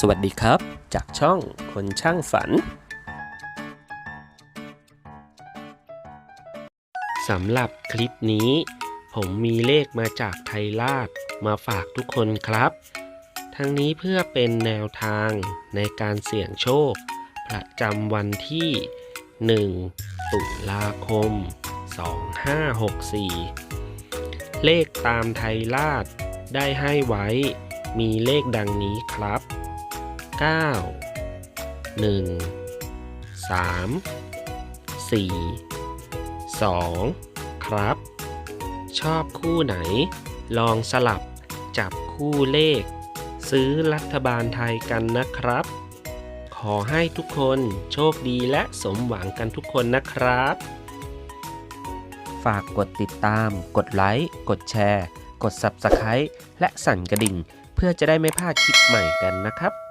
สวัสดีครับ จากช่องคนช่างฝันสำหรับคลิปนี้ ผมมีเลขมาจากไทยราชมาฝากทุกคนครับ ทั้งนี้เพื่อเป็นแนวทางในการเสี่ยงโชค ประจำวันที่ 1 ตุลาคม 2564 เลขตามไทยราชได้ให้ไว้มีเลขดังนี้ครับ 9 1 3 4 2 ครับ ชอบคู่ไหน ลองสลับจับคู่เลข ซื้อรัฐบาลไทยกันนะครับ ขอให้ทุกคนโชคดีและสมหวังกันทุกคนนะครับ ฝากกดติดตาม กดไลค์กดแชร์ กด Subscribe และสั่นกระดิ่ง เพื่อจะได้ไม่พลาดคลิปใหม่กันนะครับ